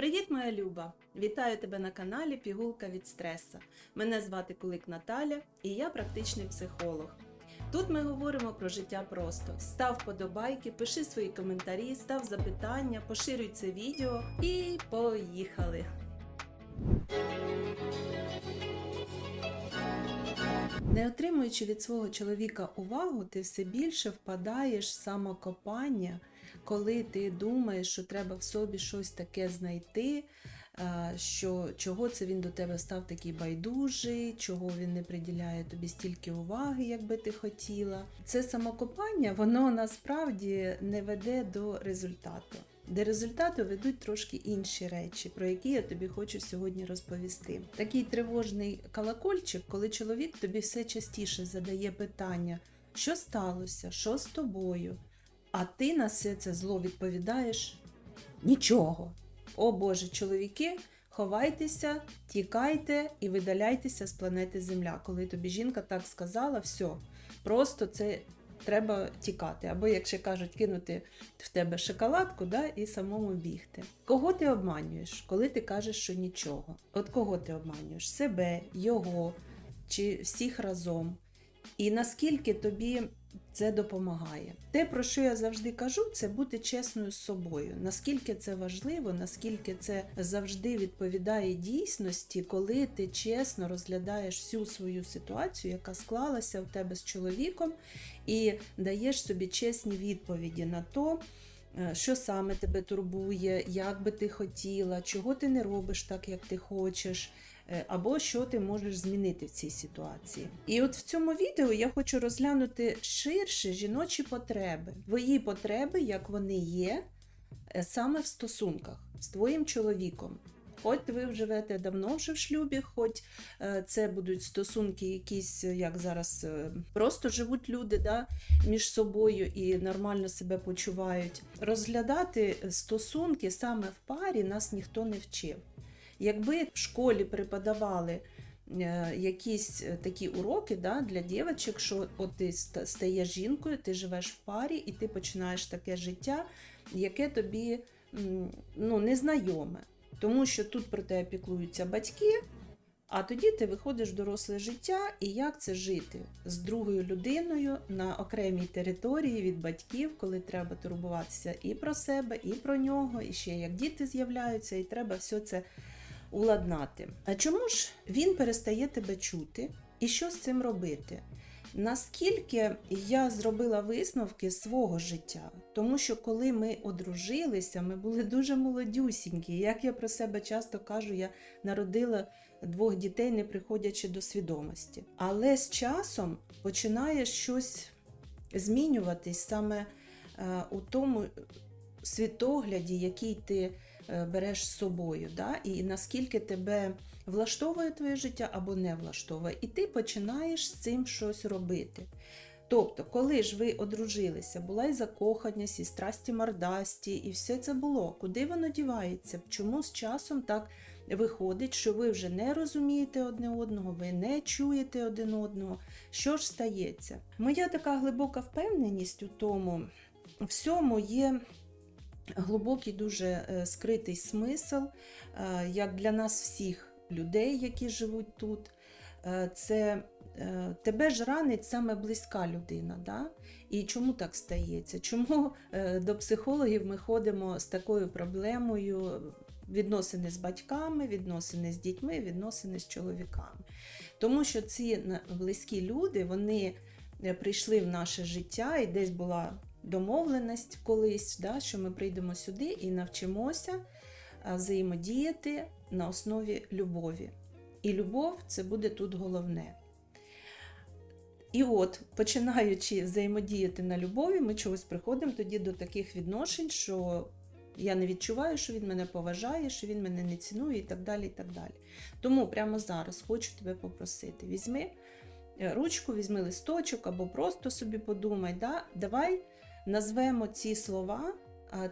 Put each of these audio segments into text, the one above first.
Привіт, моя Люба! Вітаю тебе на каналі Пігулка від стреса. Мене звати Кулик Наталя і я практичний психолог. Тут ми говоримо про життя просто. Став вподобайки, пиши свої коментарі, став запитання, поширюй це відео і поїхали! Не отримуючи від свого чоловіка увагу, ти все більше впадаєш в самокопання, коли ти думаєш, що треба в собі щось таке знайти, що чого це він до тебе став такий байдужий, чого він не приділяє тобі стільки уваги, як би ти хотіла. Це самокопання, воно насправді не веде до результату. Де результату ведуть трошки інші речі, про які я тобі хочу сьогодні розповісти. Такий тривожний колокольчик, коли чоловік тобі все частіше задає питання, що сталося, що з тобою, а ти на все це зло відповідаєш нічого. О Боже, чоловіки, ховайтеся, тікайте і видаляйтеся з планети Земля. Коли тобі жінка так сказала, все, просто це треба тікати. Або, як ще кажуть, кинути в тебе шоколадку да, і самому бігти. Кого ти обманюєш, коли ти кажеш, що нічого? От кого ти обманюєш? Себе, його чи всіх разом? І наскільки тобі це допомагає? Те, про що я завжди кажу, це бути чесною з собою. Наскільки це важливо, наскільки це завжди відповідає дійсності, коли ти чесно розглядаєш всю свою ситуацію, яка склалася в тебе з чоловіком, і даєш собі чесні відповіді на то. е, Що саме тебе турбує, як би ти хотіла, чого ти не робиш так, як ти хочеш, або що ти можеш змінити в цій ситуації. І от в цьому відео я хочу розглянути ширше жіночі потреби, твої потреби, як вони є, е, саме в стосунках з твоїм чоловіком. Хоч ви живете давно вже в шлюбі, хоч е, це будуть стосунки, якісь, е, як зараз е, просто живуть люди да, між собою і нормально себе почувають. Розглядати стосунки саме в парі нас ніхто не вчив. Якби в школі преподавали е, якісь е, такі уроки да, для дівчаток, що от ти стаєш жінкою, ти живеш в парі і ти починаєш таке життя, яке тобі ну, незнайоме. Тому що тут про тебе піклуються батьки, а тоді ти виходиш в доросле життя, і як це жити з другою людиною на окремій території від батьків, коли треба турбуватися і про себе, і про нього, і ще як діти з'являються, і треба все це уладнати. А чому ж він перестає тебе чути? І що з цим робити? Наскільки я зробила висновки свого життя, тому що коли ми одружилися, ми були дуже молодюсінькі. Як я про себе часто кажу, я народила двох дітей, не приходячи до свідомості. Але з часом починає щось змінюватись саме е, у тому світогляді, який ти береш з собою, да? і наскільки тебе влаштовує твоє життя або не влаштовує, і ти починаєш з цим щось робити. Тобто, коли ж ви одружилися, була і закоханість, і страсті мордасті, і все це було. Куди воно дівається? Чому з часом так виходить, що ви вже не розумієте одне одного, ви не чуєте один одного? Що ж стається? Моя така глибока впевненість у тому, всьому є глибокий дуже е, скритий смисл, е, як для нас всіх людей, які живуть тут. Е, Це тебе ж ранить саме близька людина. Да? І чому так стається? Чому до психологів ми ходимо з такою проблемою відносини з батьками, відносини з дітьми, відносини з чоловіками? Тому що ці близькі люди, вони прийшли в наше життя, і десь була домовленість колись, да, що ми прийдемо сюди і навчимося взаємодіяти на основі любові. І любов це буде тут головне. І от, починаючи взаємодіяти на любові, ми чогось приходимо тоді до таких відношень, що я не відчуваю, що він мене поважає, що він мене не цінує і так далі. і так далі. Тому прямо зараз хочу тебе попросити: візьми е, ручку, візьми листочок або просто собі подумай, да? давай назвемо ці слова,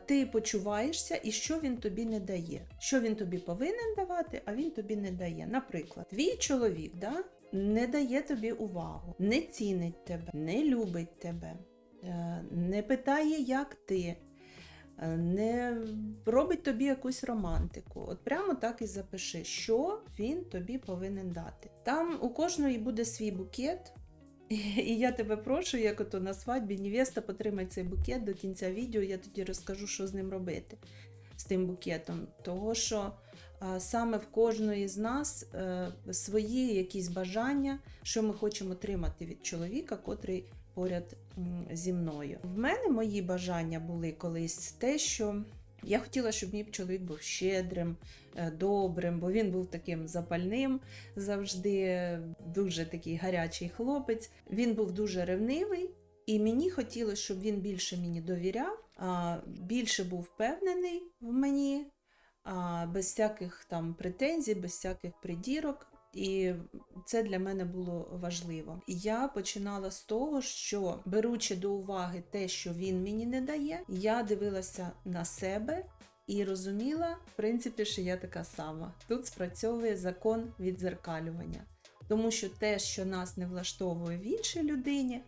ти почуваєшся і що він тобі не дає. Що він тобі повинен давати, а він тобі не дає. Наприклад, твій чоловік да, не дає тобі увагу, не цінить тебе, не любить тебе, е, не питає, як ти. е, не робить тобі якусь романтику. От прямо так і запиши, що він тобі повинен дати. Там у кожної буде свій букет. І я тебе прошу, як ото на свадьбі невеста, потримай цей букет до кінця відео, я тоді розкажу, що з ним робити, з тим букетом. Того, що а, саме в кожної з нас е, свої якісь бажання, що ми хочемо отримати від чоловіка, котрий поряд м, зі мною. В мене мої бажання були колись те, що я хотіла, щоб мій чоловік був щедрим, е, добрим, бо він був таким запальним, завжди дуже такий гарячий хлопець. Він був дуже ревнивий, і мені хотілося, щоб він більше мені довіряв, більше був впевнений в мені, без всяких там претензій, без всяких придірок. І це для мене було важливо. Я починала з того, що беручи до уваги те, що він мені не дає, я дивилася на себе і розуміла, в принципі, що я така сама. Тут спрацьовує закон відзеркалювання, тому що те, що нас не влаштовує в іншій людині,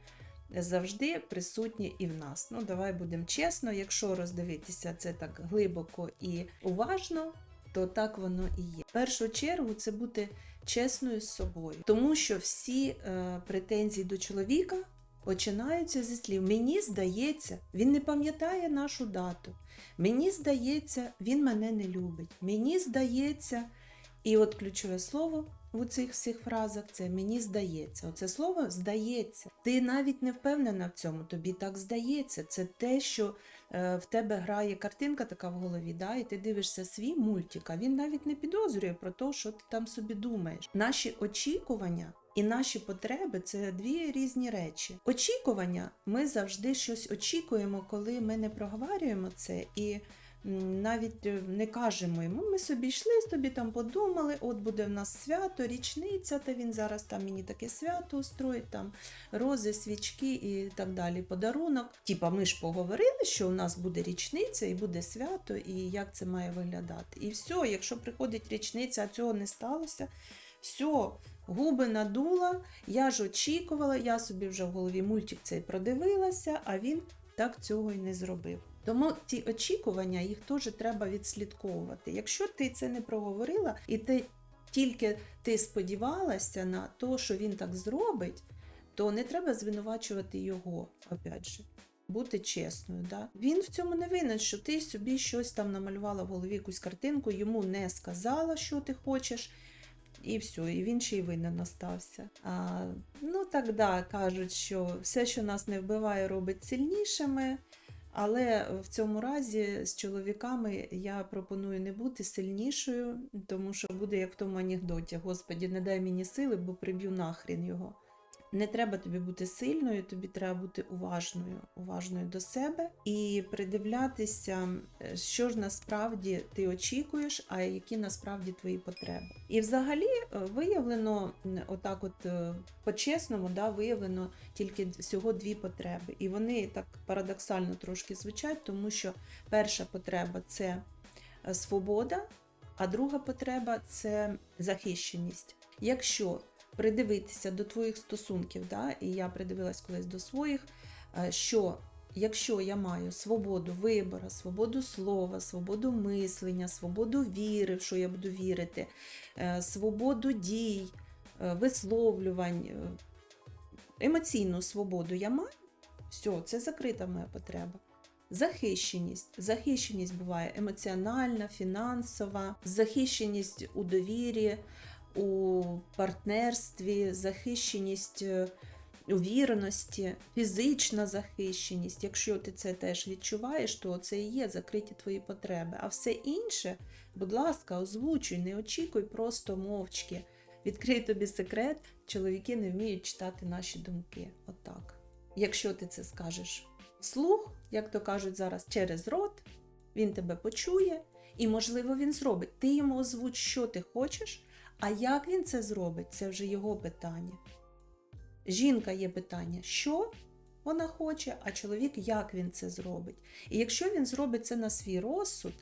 завжди присутнє і в нас. Ну, давай будемо чесно, якщо роздивитися це так глибоко і уважно, то так воно і є. В першу чергу це бути чесною з собою, тому що всі е, претензії до чоловіка починаються зі слів. Мені здається, він не пам'ятає нашу дату. Мені здається, він мене не любить. Мені здається, і от ключове слово у цих всіх фразах це мені здається. Оце слово здається. Ти навіть не впевнена в цьому, тобі так здається. Це те, що в тебе грає картинка така в голові, да, і ти дивишся свій мультик, а він навіть не підозрює про те, що ти там собі думаєш. Наші очікування. І наші потреби це дві різні речі. Очікування ми завжди щось очікуємо, коли ми не проговорюємо це і навіть е, не кажемо йому. Ми собі йшли, собі там подумали, от буде в нас свято, річниця, та він зараз там мені таке свято устроїть, там рози, свічки і так далі. Подарунок. Типа, ми ж поговорили, що у нас буде річниця і буде свято, і як це має виглядати. І все, якщо приходить річниця, а цього не сталося, все. Губи надула, я ж очікувала, я собі вже в голові мультик цей продивилася, а він так цього і не зробив. Тому ті очікування їх теж треба відслідковувати. Якщо ти це не проговорила, і ти тільки ти сподівалася на те, що він так зробить, то не треба звинувачувати його, опять же. Бути чесною, да? він в цьому не винен, що ти собі щось там намалювала в голові якусь картинку, йому не сказала, що ти хочеш, і все, і він ще й винен остався. А, ну так да, кажуть, що все, що нас не вбиває, робить сильнішими. Але в цьому разі з чоловіками я пропоную не бути сильнішою, тому що буде як в тому анекдоті: Господі, не дай мені сили, бо приб'ю нахрін його. Не треба тобі бути сильною, тобі треба бути уважною, уважною до себе і придивлятися, е, що ж насправді ти очікуєш, а які насправді твої потреби. І взагалі е, виявлено, отак, от е, по-чесному, да, виявлено тільки всього дві потреби. І вони так парадоксально трошки звучать, тому що перша потреба це свобода, а друга потреба це захищеність. Якщо придивитися до твоїх стосунків, да, і я придивилась колись до своїх, е, що якщо я маю свободу вибору, свободу слова, свободу мислення, свободу віри, в що я буду вірити, е, свободу дій, е, висловлювань, емоційну свободу я маю, все, це закрита моя потреба. Захищеність. Захищеність буває емоціональна, фінансова, захищеність у довірі, у партнерстві, захищеність е, у вірності, фізична захищеність. Якщо ти це теж відчуваєш, то це і є закриті твої потреби. А все інше, будь ласка, озвучуй, не очікуй просто мовчки. Відкрий тобі секрет, чоловіки не вміють читати наші думки. Отак. Якщо ти це скажеш вслух, як то кажуть зараз, через рот, він тебе почує, і, можливо, він зробить. Ти йому озвуч, що ти хочеш, а як він це зробить, це вже його питання. Жінка є питання, що вона хоче, а чоловік як він це зробить. І якщо він зробить це на свій розсуд,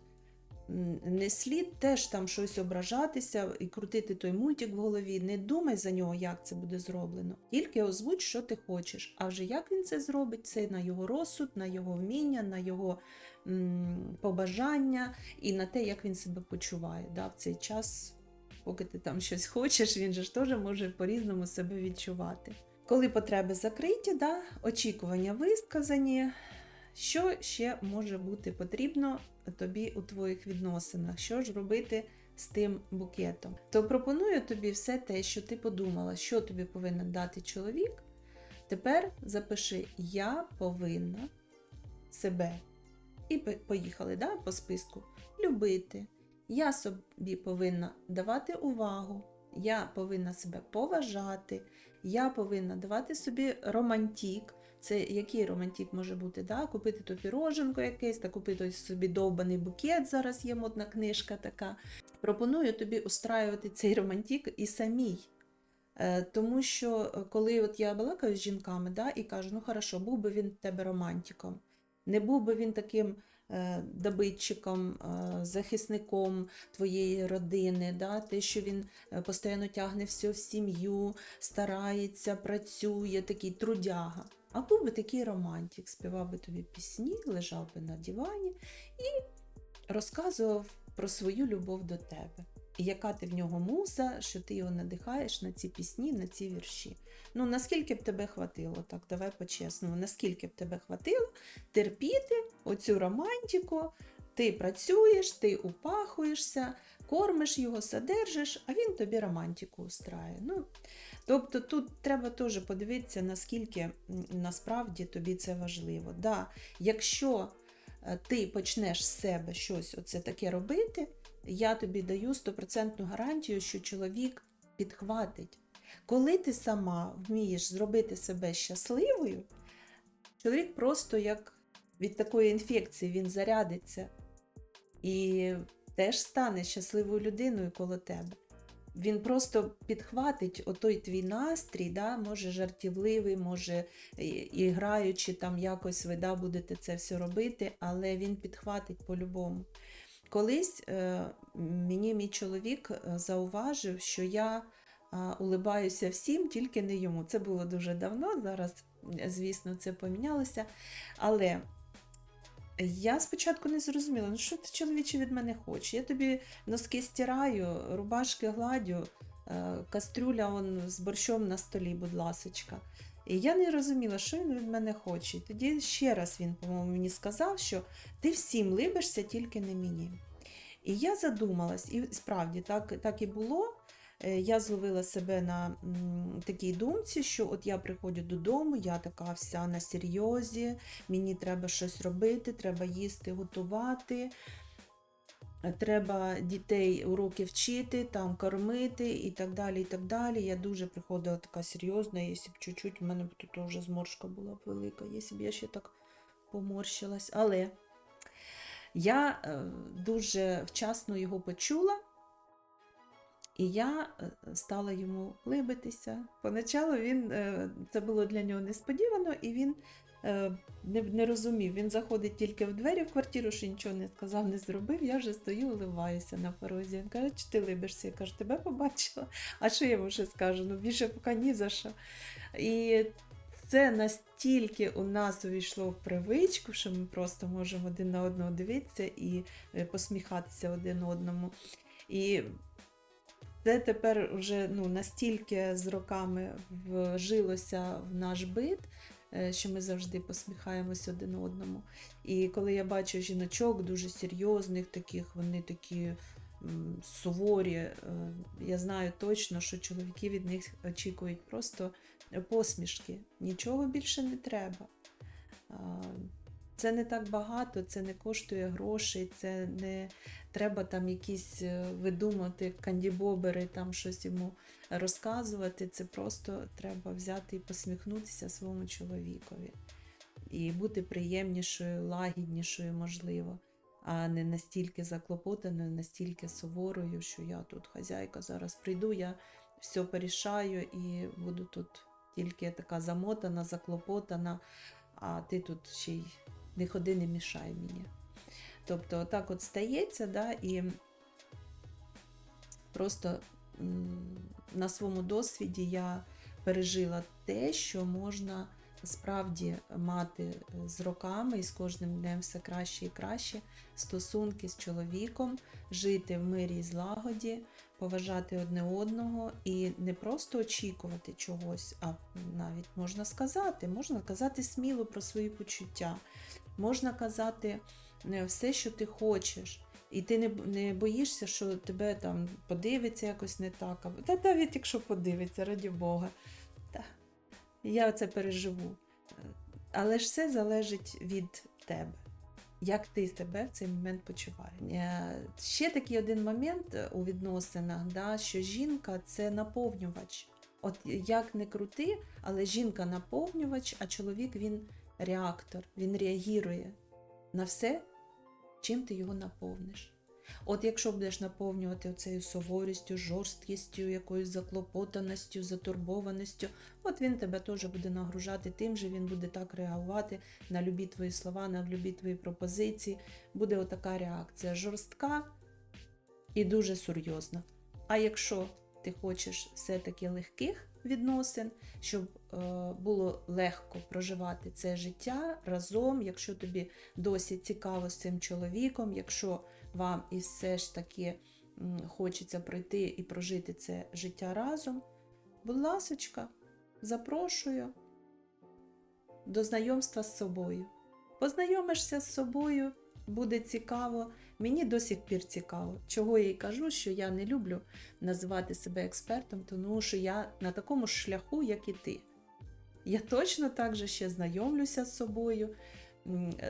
не слід теж там щось ображатися і крутити той мультик в голові. Не думай за нього, як це буде зроблено. Тільки озвуч, що ти хочеш. А вже як він це зробить, це на його розсуд, на його вміння, на його м, побажання і на те, як він себе почуває. Да, в цей час, поки ти там щось хочеш, він же ж теж може по-різному себе відчувати. Коли потреби закриті, да, очікування висказані, що ще може бути потрібно тобі у твоїх відносинах? Що ж робити з тим букетом? То пропоную тобі все те, що ти подумала, що тобі повинен дати чоловік. Тепер запиши Я повинна себе. І поїхали да, по списку. Любити. Я собі повинна давати увагу. Я повинна себе поважати. Я повинна давати собі романтик. Це який романтик може бути? Да? Купити ту піроженку якесь, та купити собі довбаний букет. Зараз є модна книжка така. Пропоную тобі устраювати цей романтик і самій. Е, Тому що е, коли от я балакаю з жінками да, і кажу, ну хорошо, був би він тебе романтиком, не був би він таким е, добитчиком, е, захисником твоєї родини, да, те, що він е, постійно тягне все в сім'ю, старається, працює, такий трудяга. А був би такий романтик, співав би тобі пісні, лежав би на дивані і розказував про свою любов до тебе. Яка ти в нього муза, що ти його надихаєш на ці пісні, на ці вірші. Ну, наскільки б тебе хватило, так, давай по-чесному, наскільки б тебе хватило терпіти оцю романтику, ти працюєш, ти упахуєшся, кормиш його, содержиш, а він тобі романтику устрає. Ну, тобто тут треба теж подивитися, наскільки насправді тобі це важливо. Да, якщо е, ти почнеш з себе щось оце таке робити, я тобі даю стопроцентну гарантію, що чоловік підхватить. Коли ти сама вмієш зробити себе щасливою, чоловік просто як від такої інфекції він зарядиться і теж стане щасливою людиною коло тебе. Він просто підхватить отой твій настрій, да, може жартівливий, може і, граючи там якось ви да, будете це все робити, але він підхватить по-любому. Колись е, мені мій чоловік е, зауважив, що я улибаюся всім, тільки не йому. Це було дуже давно, зараз, е, звісно, це помінялося. Але я спочатку не зрозуміла, ну що ти чоловіче від мене хоче? Я тобі носки стираю, рубашки гладю, кастрюля он, з борщом на столі, будь ласочка. І я не розуміла, що він від мене хоче. І тоді ще раз він, по-моєму, мені сказав, що ти всім либишся, тільки не мені. І я задумалась, і справді так, так і було. Е, Я зловила себе на такій думці, що от я приходжу додому, я така вся на серйозі, мені треба щось робити, треба їсти, готувати. Треба дітей уроки вчити, там кормити і так далі. і так далі. Я дуже приходила така серйозна, якщо б чуть-чуть, в мене б тут вже зморшка була б велика, якщо б я ще так поморщилась. Але я е, дуже вчасно його почула, і я е, стала йому либитися. Поначалу він, е, це було для нього несподівано, і він не, не розумів. Він заходить тільки в двері в квартиру, що нічого не сказав, не зробив. Я вже стою, уливаюся на порозі. Він каже, чи ти либишся? Я кажу, тебе побачила. А що я йому ще скажу? Ну більше поки ні за що. І це настільки у нас увійшло в привичку, що ми просто можемо один на одного дивитися і е, посміхатися один одному. І це тепер вже ну, настільки з роками вжилося в наш бит, е, що ми завжди посміхаємось один одному. І коли я бачу жіночок дуже серйозних, таких, вони такі суворі, е, я знаю точно, що чоловіки від них очікують просто посмішки. Нічого більше не треба. Це не так багато, це не коштує грошей, це не треба там якісь е, видумати кандібобери, там щось йому розказувати. Це просто треба взяти і посміхнутися своєму чоловікові. І бути приємнішою, лагіднішою, можливо, а не настільки заклопотаною, настільки суворою, що я тут хазяйка, зараз прийду, я все порішаю і буду тут тільки така замотана, заклопотана, а ти тут ще й не ходи, не мішай мені. Тобто, так от стається, да, і просто на своєму досвіді я пережила те, що можна справді мати е, з роками і з кожним днем все краще і краще стосунки з чоловіком, жити в мирі і злагоді, поважати одне одного і не просто очікувати чогось, а навіть можна сказати, можна казати сміло про свої почуття, можна казати е, все, що ти хочеш. І ти не, не боїшся, що тебе там подивиться якось не так. або- Та навіть якщо подивиться, раді Бога. Та, я це переживу. Е, Але ж все залежить від тебе. Як ти себе в цей момент почуваєш? Е, Ще такий один момент у відносинах, да, що жінка це наповнювач. От як не крути, але жінка наповнювач, а чоловік він реактор, він реагує на все, чим ти його наповниш. От якщо будеш наповнювати оцею суворістю, жорсткістю, якоюсь заклопотаністю, затурбованістю, от він тебе теж буде нагружати тим же, він буде так реагувати на любі твої слова, на любі твої пропозиції. Буде отака реакція жорстка і дуже серйозна. А якщо ти хочеш все-таки легких відносин, щоб е, було легко проживати це життя разом, якщо тобі досі цікаво з цим чоловіком, якщо вам і все ж таки хочеться пройти і прожити це життя разом, будь ласочка, запрошую до знайомства з собою. Познайомишся з собою, буде цікаво. Мені до сих пір цікаво. Чого я й кажу, що я не люблю називати себе експертом, тому що я на такому ж шляху, як і ти. Я точно так же ще знайомлюся з собою,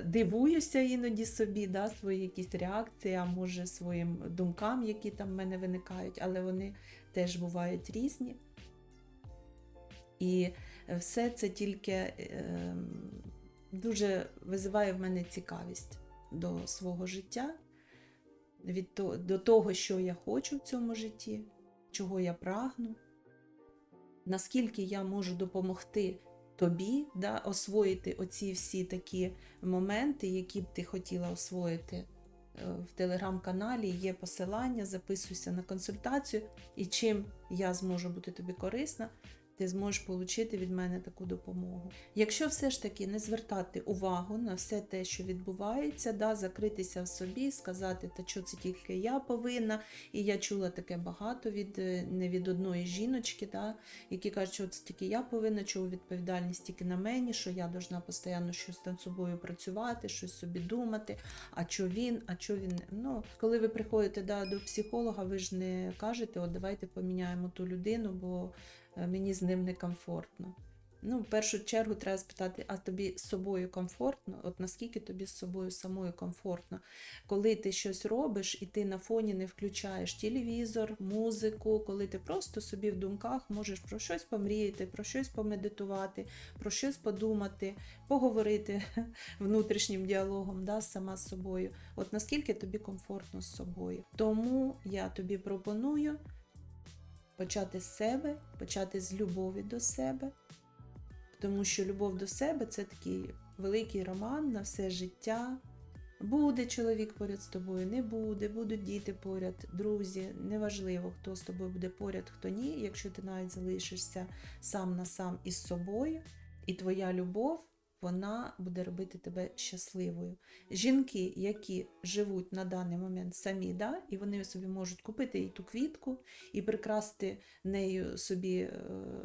дивуюся іноді собі, да, свої якісь реакції, а може своїм думкам, які там в мене виникають, але вони теж бувають різні. І все це тільки е, дуже визиває в мене цікавість до свого життя, від то, до того, що я хочу в цьому житті, чого я прагну, наскільки я можу допомогти тобі да, освоїти оці всі такі моменти, які б ти хотіла освоїти. Е, В телеграм-каналі є посилання, записуйся на консультацію, і чим я зможу бути тобі корисна, ти зможеш отримати від мене таку допомогу. Якщо все ж таки не звертати увагу на все те, що відбувається, да, закритися в собі, сказати, та що це тільки я повинна, і я чула таке багато від е, не від одної жіночки, да, які кажуть, що це тільки я повинна, чого відповідальність тільки на мені, що я должна постійно щось над собою працювати, щось собі думати, а що він, а що він. Ну, коли ви приходите да, до психолога, ви ж не кажете, от давайте поміняємо ту людину, бо мені з ним некомфортно. Ну, в першу чергу треба спитати, а тобі з собою комфортно? От наскільки тобі з собою самою комфортно? Коли ти щось робиш і ти на фоні не включаєш телевізор, музику, коли ти просто собі в думках можеш про щось помріяти, про щось помедитувати, про щось подумати, поговорити внутрішнім діалогом да, сама з собою. От наскільки тобі комфортно з собою. Тому я тобі пропоную почати з себе, почати з любові до себе. Тому що любов до себе це такий великий роман на все життя. Буде чоловік поряд з тобою, не буде, будуть діти поряд, друзі. Неважливо, хто з тобою буде поряд, хто ні. Якщо ти навіть залишишся сам на сам із собою, і твоя любов вона буде робити тебе щасливою. Жінки, які живуть на даний момент самі, да, і вони собі можуть купити і ту квітку, і прикрасти нею собі е,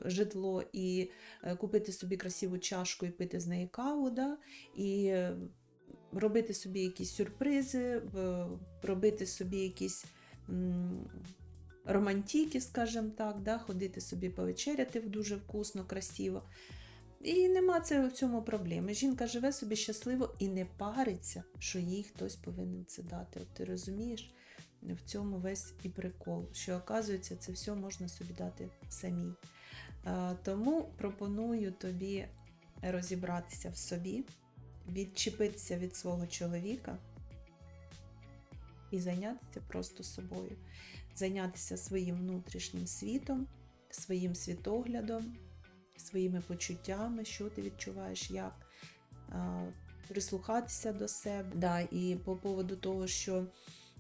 житло, і е, купити собі красиву чашку і пити з неї каву, да, і е, робити собі якісь сюрпризи, робити собі якісь. м, Романтики, скажімо так, да, ходити собі повечеряти дуже вкусно, красиво. І нема це в цьому проблеми. Жінка живе собі щасливо і не париться, що їй хтось повинен це дати. От ти розумієш, в цьому весь і прикол, що оказується, це все можна собі дати самій. Тому пропоную тобі розібратися в собі, відчепитися від свого чоловіка і зайнятися просто собою, зайнятися своїм внутрішнім світом, своїм світоглядом, своїми почуттями, що ти відчуваєш, як. Прислухатися до себе. Да, і по поводу того, що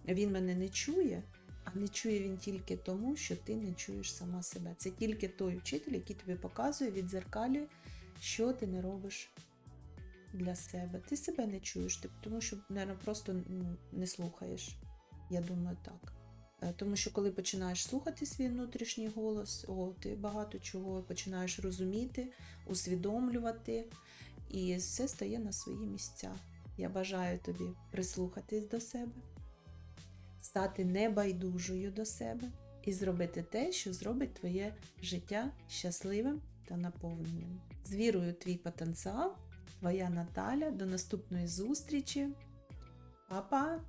він мене не чує, а не чує він тільки тому, що ти не чуєш сама себе. Це тільки той вчитель, який тобі показує, відзеркалює, що ти не робиш для себе. Ти себе не чуєш, тому що, мабуть, просто не слухаєш. Я думаю, так. Е, Тому що коли починаєш слухати свій внутрішній голос, о, ти багато чого починаєш розуміти, усвідомлювати, і все стає на свої місця. Я бажаю тобі прислухатись до себе, стати небайдужою до себе і зробити те, що зробить твоє життя щасливим та наповненим. З вірою твій потенціал, твоя Наталя. До наступної зустрічі. Па-па!